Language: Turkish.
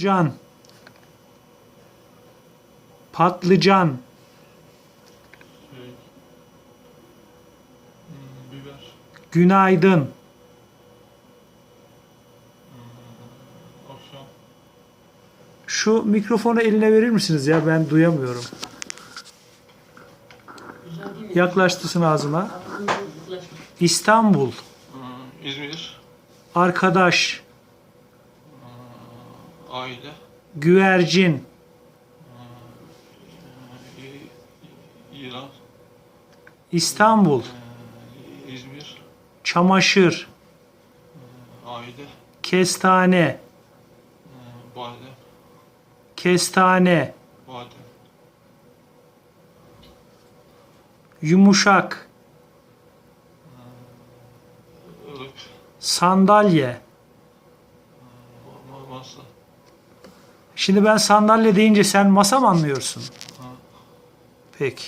Can. Patlıcan. Şey. Hmm, biber. Günaydın. Akşam. Şu mikrofonu eline verir misiniz ya? Ben duyamıyorum. Yaklaştırsın ağzıma. İstanbul. Hmm, İzmir. Arkadaş. Aile. Güvercin. İ- İran. İstanbul. Ee, İzmir. Çamaşır. Aile. Kestane. Ee, Badem. Kestane. Badem. Yumuşak. Ilık. Sandalye. ma- Masa. Şimdi ben sandalye deyince sen masa mı anlıyorsun? Peki.